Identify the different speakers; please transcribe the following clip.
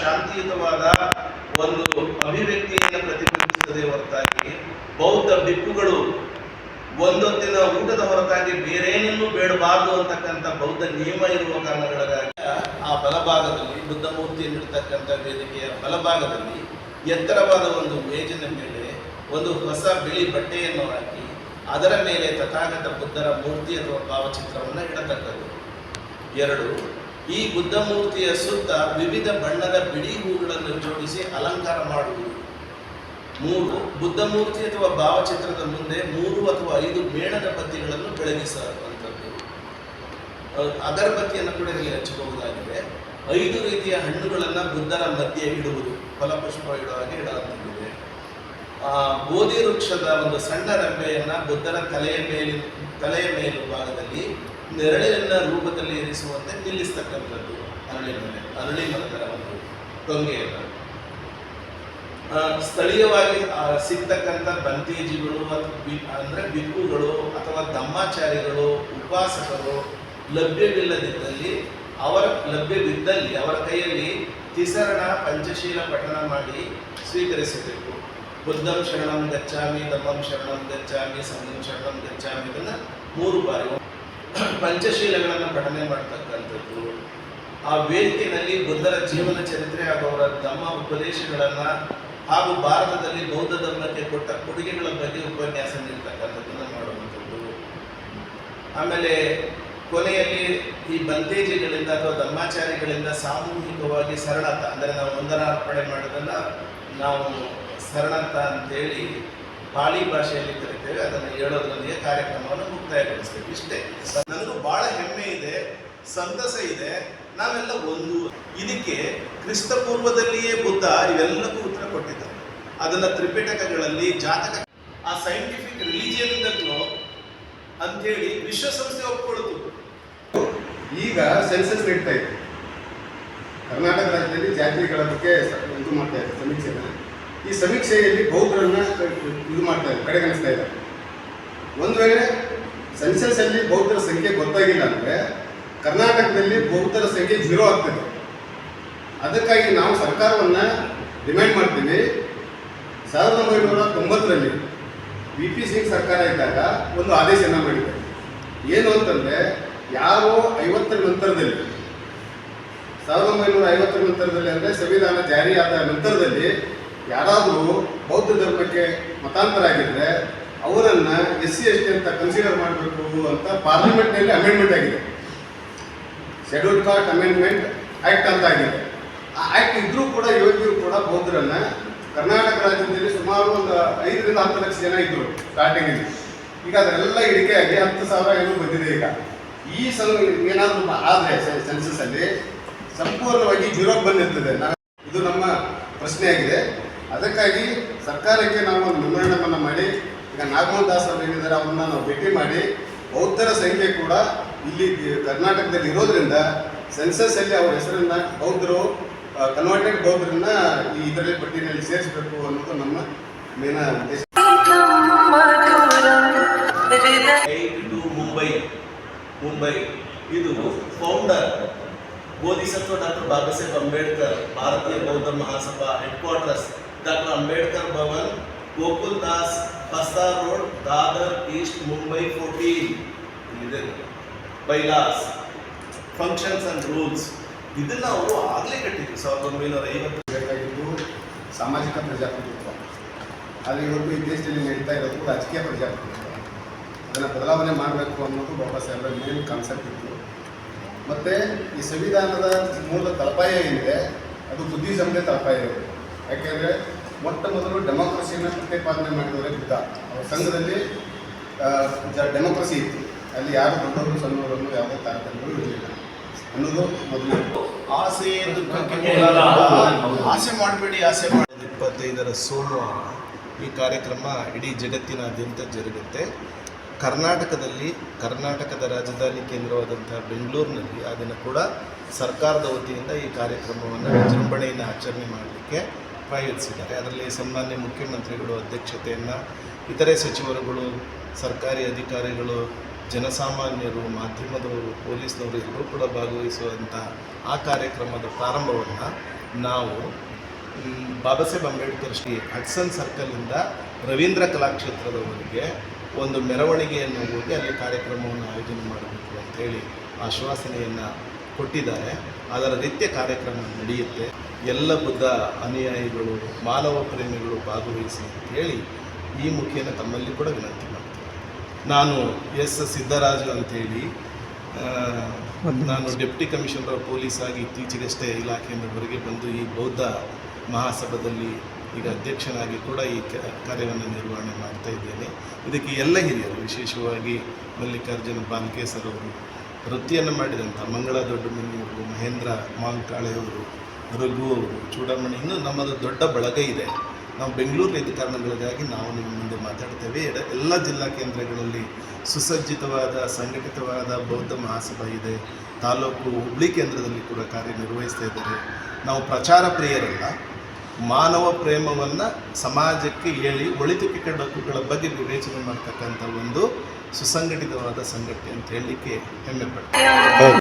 Speaker 1: ಶಾಂತಿಯುತವಾದ ಒಂದು ಅಭಿವ್ಯಕ್ತಿಯನ್ನು ಪ್ರತಿಬಿಂಬಿಸುತ್ತದೆ ಹೊರತಾಗಿ ಬೌದ್ಧ ಬಿಕ್ಕುಗಳು ಒಂದೊತ್ತಿನ ಊಟದ ಹೊರತಾಗಿ ಬೇರೇನನ್ನೂ ಬೇಡಬಾರದು ಅಂತಕ್ಕಂಥ ಬೌದ್ಧ ನಿಯಮ ಇರುವ ಕಾರಣಗಳಿಗಾಗಿ ಆ ಬಲಭಾಗದಲ್ಲಿ ಬುದ್ಧ ಮೂರ್ತಿಯನ್ನಿರ್ತಕ್ಕಂಥ ವೇದಿಕೆಯ ಬಲಭಾಗದಲ್ಲಿ ಎತ್ತರವಾದ ಒಂದು ಮೇಜಿನ ಮೇಲೆ ಒಂದು ಹೊಸ ಬಿಳಿ ಬಟ್ಟೆಯನ್ನು ಹಾಕಿ ಅದರ ಮೇಲೆ ತಥಾಗತ ಬುದ್ಧರ ಮೂರ್ತಿ ಅಥವಾ ಭಾವಚಿತ್ರವನ್ನು ಇಡತಕ್ಕದ್ದು. ಎರಡು ಈ ಬುದ್ಧ ಮೂರ್ತಿಯ ಸುತ್ತ ವಿವಿಧ ಬಣ್ಣದ ಬಿಡಿ ಹೂಗಳನ್ನು ಜೋಡಿಸಿ ಅಲಂಕಾರ ಮಾಡುವುದು. ಮೂರು ಬುದ್ಧ ಮೂರ್ತಿ ಅಥವಾ ಭಾವಚಿತ್ರದ ಮುಂದೆ ಮೂರು ಅಥವಾ ಐದು ಮೇಣದ ಬತ್ತಿಗಳನ್ನು ಬೆಳಗಿಸುವಂಥದ್ದು. ಅಗರಬತ್ತಿಯನ್ನು ಕೂಡ ಇಲ್ಲಿ ಹಚ್ಚಬಹುದಾಗಿದೆ. ಐದು ರೀತಿಯ ಹಣ್ಣುಗಳನ್ನು ಬುದ್ಧನ ಮಧ್ಯೆ ಇಡುವುದು, ಫಲಪುಷ್ಪ ಇಡುವ ಹಾಗೆ ಬೋಧಿ ವೃಕ್ಷದ ಒಂದು ಸಣ್ಣ ರೆಂಬೆಯನ್ನ ಬುದ್ಧನ ತಲೆಯ ಮೇಲೆ ತಲೆಯ ಮೇಲು ಭಾಗದಲ್ಲಿ ನೆರಳಿನ ರೂಪದಲ್ಲಿ ಇರಿಸುವಂತೆ ನಿಲ್ಲಿಸ್ತಕ್ಕಂಥದ್ದು ಅರಳಿ ಮನೆ ಅರಳಿ ಮರದ ಒಂದು ಟೊಂಗೆಯನ್ನು ಆ, ಸ್ಥಳೀಯವಾಗಿ ಆ, ಸಿಗ್ತಕ್ಕಂಥ ಬಂತೀಜಿಗಳು ಅಂದ್ರೆ ಬಿಕ್ಕುಗಳು ಅಥವಾ ಧಮ್ಮಾಚಾರಿಗಳು ಉಪಾಸಕರು ಲಭ್ಯವಿಲ್ಲದಿದ್ದಲ್ಲಿ ಅವರ ಲಭ್ಯವಿದ್ದಲ್ಲಿ ಅವರ ಕೈಯಲ್ಲಿ ತಿಸರಣ ಪಂಚಶೀಲ ಪಠಣ ಮಾಡಿ ಸ್ವೀಕರಿಸಬೇಕು. ಬುದ್ಧಂ ಶರಣಂ ಗಚ್ಚಾಮಿ ಧಮ್ಮಂ ಶರಣಂ ಗಚ್ಚಾಮಿ ಸಂಘಂ ಶರಣಂ ಗಚ್ಚಾಮಿ ಇದನ್ನು ಮೂರು ಬಾರಿ ಪಂಚಶೀಲಗಳನ್ನು ಪಠನೆ ಮಾಡ್ತಕ್ಕಂಥದ್ದು. ಆ ವೇದಿಕೆಯಲ್ಲಿ ಬುದ್ಧರ ಜೀವನ ಚರಿತ್ರೆ ಹಾಗೂ ಅವರ ಧಮ್ಮ ಉಪದೇಶಗಳನ್ನು ಹಾಗೂ ಭಾರತದಲ್ಲಿ ಬೌದ್ಧ ಧರ್ಮಕ್ಕೆ ಕೊಟ್ಟ ಕೊಡುಗೆಗಳ ಬಗ್ಗೆ ಉಪನ್ಯಾಸ ನೀಡ್ತಕ್ಕಂಥದ್ದನ್ನು ಮಾಡುವಂಥದ್ದು. ಆಮೇಲೆ ಕೊನೆಯಲ್ಲಿ ಈ ಬಂತೇಜಿಗಳಿಂದ ಅಥವಾ ಧರ್ಮಾಚಾರಿಗಳಿಂದ ಸಾಮೂಹಿಕವಾಗಿ ಸರಳತ, ಅಂದರೆ ನಾವು ವಂದನಾರ್ಪಣೆ ಮಾಡೋದನ್ನ ನಾವು ಸರಳತ ಅಂತೇಳಿ ಪಾಳಿ ಭಾಷೆಯಲ್ಲಿ ಕರಿತೇವೆ, ಅದನ್ನು ಹೇಳೋದ್ರೊಂದಿಗೆ ಕಾರ್ಯಕ್ರಮವನ್ನು ಮುಕ್ತಾಯಗೊಳಿಸ್ತೇವೆ. ಇಷ್ಟೇ. ನನಗೂ ಬಹಳ ಹೆಮ್ಮೆ ಇದೆ, ಸಂತಸ ಇದೆ, ನಾವೆಲ್ಲ ಒಂದು. ಇದಕ್ಕೆ ಕ್ರಿಸ್ತ ಪೂರ್ವದಲ್ಲಿಯೇ ಬುದ್ಧ ಇವೆಲ್ಲಕ್ಕೂ ಉತ್ತರ ಕೊಟ್ಟಿದ್ದಾರೆ. ಅದನ್ನ ತ್ರಿಪಿಟಕಗಳಲ್ಲಿ ಜಾತಕ, ಆ ಸೈಂಟಿಫಿಕ್ ರಿಲಿಜಿಯನ್ ಇಂದಲೂ ಅಂತೇಳಿ ವಿಶ್ವಸಂಸ್ಥೆ ಒಪ್ಕೊಳ್ತು
Speaker 2: ಈಗ ಸೆನ್ಸಸ್ ನೀಡ್ತಾ ಇದೆ. ಕರ್ನಾಟಕ ರಾಜ್ಯದಲ್ಲಿ ಜಾತಿಗಳ ಬಗ್ಗೆ ಇದು ಮಾಡ್ತಾ ಇದ್ದಾರೆ ಸಮೀಕ್ಷೆನ ಈ ಸಮೀಕ್ಷೆಯಲ್ಲಿ ಬೌದ್ಧರನ್ನ ಇದು ಮಾಡ್ತಾ ಇದ್ದಾರೆ, ಕಡೆಗಣಿಸ್ತಾ ಇದ್ದಾರೆ. ಒಂದು ವೇಳೆ ಸೆನ್ಸಸ್ ಅಲ್ಲಿ ಬೌದ್ಧರ ಸಂಖ್ಯೆ ಗೊತ್ತಾಗಿಲ್ಲ ಅಂದ್ರೆ ಕರ್ನಾಟಕದಲ್ಲಿ ಬೌದ್ಧರ ಸಂಖ್ಯೆ ಜೀರೋ ಆಗ್ತದೆ. ಅದಕ್ಕಾಗಿ ನಾವು ಸರ್ಕಾರವನ್ನ ಡಿಮ್ಯಾಂಡ್ ಮಾಡ್ತೀವಿ. ಸಾವಿರದ ಒಂಬೈನೂರ ತೊಂಬತ್ತರಲ್ಲಿ ಬಿ ಪಿ ಸಿಂಗ್ ಸರ್ಕಾರ ಇದ್ದಾಗ ಒಂದು ಆದೇಶನ ಮಾಡಿದೆ ಏನು ಅಂತಂದ್ರೆ, ಯಾರೋ ಐವತ್ತರ ನಂತರದಲ್ಲಿ, ಸಾವಿರದ ಒಂಬೈನೂರ ಐವತ್ತರ ನಂತರದಲ್ಲಿ ಅಂದರೆ ಸಂವಿಧಾನ ಜಾರಿಯಾದ ನಂತರದಲ್ಲಿ ಯಾರಾದರೂ ಬೌದ್ಧ ಧರ್ಮಕ್ಕೆ ಮತಾಂತರ ಆಗಿದ್ರೆ ಅವರನ್ನ ಎಸ್ ಸಿ, ಎಸ್ ಟಿ ಅಂತ ಕನ್ಸಿಡರ್ ಮಾಡಬೇಕು ಅಂತ ಪಾರ್ಲಿಮೆಂಟ್ನಲ್ಲಿ ಅಮೆಂಡ್ಮೆಂಟ್ ಆಗಿದೆ. ಶೆಡ್ಯೂಲ್ ಕಾಸ್ಟ್ ಅಮೆಂಡ್ಮೆಂಟ್ ಆಕ್ಟ್ ಅಂತ ಆಗಿದೆ. ಆ ಆಕ್ಟ್ ಇದ್ರೂ ಕೂಡ ಯೋಗ್ಯರು ಕೂಡ ಬೌದ್ಧರನ್ನ ಕರ್ನಾಟಕ ರಾಜ್ಯದಲ್ಲಿ ಸುಮಾರು ಒಂದು ಐದರಿಂದ ಹತ್ತು ಲಕ್ಷ ಜನ ಇದ್ರು ಸ್ಟಾರ್ಟಿಂಗ್ ಈಗ ಅದೆಲ್ಲ ಆಗಿ ಹತ್ತು ಸಾವಿರ ಏನೂ ಬಂದಿದೆ ಈಗ. ಈ ಸಲ ಏನಾದರೂ ಆದರೆ ಸೆನ್ಸಸ್ ಅಲ್ಲಿ ಸಂಪೂರ್ಣವಾಗಿ ಜೀರೋ ಬಂದಿರ್ತದೆ. ಇದು ನಮ್ಮ ಪ್ರಶ್ನೆಯಾಗಿದೆ. ಅದಕ್ಕಾಗಿ ಸರ್ಕಾರಕ್ಕೆ ನಾವು ಒಂದು ಮೆಮೊರಂಡಮನ್ನು ಮಾಡಿ, ಈಗ ನಾಗಮೋಹನ್ ದಾಸ್ ಅವರು ಏನಿದ್ದಾರೆ ಅವ್ರನ್ನ ನಾವು ಭೇಟಿ ಮಾಡಿ, ಬೌದ್ಧರ ಸಂಖ್ಯೆ ಕೂಡ ಇಲ್ಲಿ ಕರ್ನಾಟಕದಲ್ಲಿ ಇರೋದ್ರಿಂದ ಸೆನ್ಸಸ್ ಅಲ್ಲಿ ಅವರ ಹೆಸರನ್ನ ಬೌದ್ಧರು ಕನ್ವರ್ಟೆಡ್ ಬೌದ್ಧರನ್ನ ಈ ಇದರಲ್ಲಿ ಪಟ್ಟಿನಲ್ಲಿ ಸೇರಿಸಬೇಕು ಅನ್ನೋದು ನಮ್ಮ ಮೇನ ಉದ್ದೇಶ.
Speaker 1: ಮುಂಬೈ ಮುಂಬೈ. ಇದು founder Bodhisattva doctor Baba Saheb Ambedkar, Bharatiya Bauddha Mahasabha headquarters doctor Ambedkar Bhavan, Gokul Das Bastar road, Dadar east Mumbai fourteen ಇದೆ. ಬೈಲಾಸ್ ಫಂಕ್ಷನ್ಸ್ ಅಂಡ್ ರೂಲ್ಸ್ ಇದನ್ನು ಅವರು ಆಗಲೇ ಕಟ್ಟಿದ್ರು. ಸಾವಿರದ ಒಂಬೈನೂರ ಐವತ್ತು
Speaker 2: ಬೇಕಾಗಿದ್ದು ಸಾಮಾಜಿಕ ಪ್ರಜಾಪ್ರಭುತ್ವ. ಆದರೆ ಇವತ್ತು ಈ ದೇಶದಲ್ಲಿ ನಡೀತಾ ಇರೋದು ರಾಜಕೀಯ ಪ್ರಜಾಪ್ರಭುತ್ವ. ಅದನ್ನು ಬದಲಾವಣೆ ಮಾಡಬೇಕು ಅನ್ನೋದು ಬಾಬಾ ಸಾಹೇಬರ ಮೇನ್ ಕಾನ್ಸೆಪ್ಟ್ ಇತ್ತು. ಮತ್ತು ಈ ಸಂವಿಧಾನದ ಮೂಲ ತಳಪಾಯ ಏನಿದೆ, ಅದು ಬುದ್ಧಿಸಮ್ದೇ ತಳಪಾಯ ಇದೆ ಯಾಕೆಂದರೆ ಮೊಟ್ಟ ಮೊದಲು ಡೆಮೋಕ್ರಸಿಯನ್ನು ಪ್ರತಿಪಾದನೆ ಮಾಡಿದವರೇ ಬುದ್ಧ. ಅವರ ಸಂಘದಲ್ಲಿ ಡೆಮೋಕ್ರಸಿ ಇತ್ತು. ಅಲ್ಲಿ ಯಾರು ದೊಡ್ಡವರು ಸಣ್ಣವರನ್ನು ಯಾವುದೇ ತಾರತಮ್ಯಗಳು ಇರಲಿಲ್ಲ. ಅನ್ನೋದು ಮೊದಲು.
Speaker 1: ಆಸೆ ದುಃಖಕ್ಕೆ. ಆಸೆ ಮಾಡಬೇಡಿ ಆಸೆ ಮಾಡಿ. ಇಪ್ಪತ್ತೈದರ ಸೋಮವಾರ ಈ ಕಾರ್ಯಕ್ರಮ ಇಡೀ ಜಗತ್ತಿನಾದ್ಯಂತ ಜರುಗುತ್ತೆ. ಕರ್ನಾಟಕದಲ್ಲಿ ಕರ್ನಾಟಕದ ರಾಜಧಾನಿ ಕೇಂದ್ರವಾದಂಥ ಬೆಂಗಳೂರಿನಲ್ಲಿ ಆ ದಿನ ಕೂಡ ಸರ್ಕಾರದ ವತಿಯಿಂದ ಈ ಕಾರ್ಯಕ್ರಮವನ್ನು ವಿಜೃಂಭಣೆಯನ್ನು ಆಚರಣೆ ಮಾಡಲಿಕ್ಕೆ ಪ್ರಾಯೋಜಿಸಿದ್ದಾರೆ ಅದರಲ್ಲಿ ಸನ್ಮಾನ್ಯ ಮುಖ್ಯಮಂತ್ರಿಗಳು, ಅಧ್ಯಕ್ಷತೆಯನ್ನು ಇತರೆ ಸಚಿವರುಗಳು, ಸರ್ಕಾರಿ ಅಧಿಕಾರಿಗಳು, ಜನಸಾಮಾನ್ಯರು, ಮಾಧ್ಯಮದವರು, ಪೊಲೀಸ್ನವರು ಎಲ್ಲರೂ ಕೂಡ ಭಾಗವಹಿಸುವಂಥ ಆ ಕಾರ್ಯಕ್ರಮದ ಪ್ರಾರಂಭವನ್ನು ನಾವು ಬಾಬಾ ಸಾಹೇಬ್ ಅಂಬೇಡ್ಕರ್ ಶ್ರೀ ಹಡ್ಸನ್ ಸರ್ಕಲಿಂದ ರವೀಂದ್ರ ಕಲಾಕ್ಷೇತ್ರದವರೆಗೆ ಒಂದು ಮೆರವಣಿಗೆಯನ್ನು ಹೋಗಿ ಅಲ್ಲಿ ಕಾರ್ಯಕ್ರಮವನ್ನು ಆಯೋಜನೆ ಮಾಡಬೇಕು ಅಂತೇಳಿ ಆಶ್ವಾಸನೆಯನ್ನು ಕೊಟ್ಟಿದ್ದಾರೆ. ಅದರ ನಿತ್ಯ ಕಾರ್ಯಕ್ರಮ ನಡೆಯುತ್ತೆ. ಎಲ್ಲ ಬುದ್ಧ ಅನುಯಾಯಿಗಳು, ಮಾನವ ಪ್ರೇಮಿಗಳು ಭಾಗವಹಿಸಿ ಅಂತೇಳಿ ಈ ಮುಖಿಯನ್ನು ತಮ್ಮಲ್ಲಿ ಕೂಡ ವಿನಂತಿ ಮಾಡ್ತೀನಿ. ನಾನು ಎಸ್ ಸಿದ್ದರಾಜು ಅಂತೇಳಿ ನಾನು ಡೆಪ್ಟಿ ಕಮಿಷನರ್ ಪೊಲೀಸ್ ಆಗಿ ಇತ್ತೀಚೆಗಷ್ಟೇ ಹೊರಗೆ ಬಂದು ಈ ಬೌದ್ಧ ಮಹಾಸಭಾದಲ್ಲಿ ಈಗ ಅಧ್ಯಕ್ಷನಾಗಿ ಕೂಡ ಈ ಕಾರ್ಯವನ್ನು ನಿರ್ವಹಣೆ ಮಾಡ್ತಾ ಇದ್ದೇನೆ. ಇದಕ್ಕೆ ಎಲ್ಲ ಹಿರಿಯರು, ವಿಶೇಷವಾಗಿ ಮಲ್ಲಿಕಾರ್ಜುನ ಬಾಲ್ಕೇಸರ್ ಅವರು ವೃತ್ತಿಯನ್ನು ಮಾಡಿದಂಥ ಮಂಗಳ ದೊಡ್ಡಮನಿಯವರು, ಮಹೇಂದ್ರ ಮಾಂಕಾಳೆಯವರು, ರಘು ಅವರು, ಚೂಡಾಮಣಿ, ಇನ್ನೂ ನಮ್ಮದು ದೊಡ್ಡ ಬಳಗ ಇದೆ. ನಾವು ಬೆಂಗಳೂರಿನ ಇದ್ದ ಕಾರಣಗಳಿಗಾಗಿ ನಾವು ನಿಮ್ಮ ಮುಂದೆ ಮಾತಾಡ್ತೇವೆ. ಎಡ- ಎಲ್ಲ ಜಿಲ್ಲಾ ಕೇಂದ್ರಗಳಲ್ಲಿ ಸುಸಜ್ಜಿತವಾದ, ಸಂಘಟಿತವಾದ ಬೌದ್ಧ ಮಹಾಸಭಾ ಇದೆ. ತಾಲೂಕು ಹುಬ್ಳಿ ಕೇಂದ್ರದಲ್ಲಿ ಕೂಡ ಕಾರ್ಯನಿರ್ವಹಿಸ್ತಾ ಇದ್ದಾರೆ. ನಾವು ಪ್ರಚಾರ ಪ್ರಿಯರಲ್ಲ. ಮಾನವ ಪ್ರೇಮವನ್ನು ಸಮಾಜಕ್ಕೆ ಹೇಳಿ ಒಳಿತು ಕೆಟ್ಟಗಳ ಬಗ್ಗೆ ವಿವೇಚನೆ ಮಾಡ್ತಕ್ಕಂಥ ಒಂದು ಸುಸಂಘಟಿತವಾದ ಸಂಘಟನೆ ಅಂತ ಹೇಳಲಿಕ್ಕೆ ಹೆಮ್ಮೆ ಪಡ್ತೀನಿ.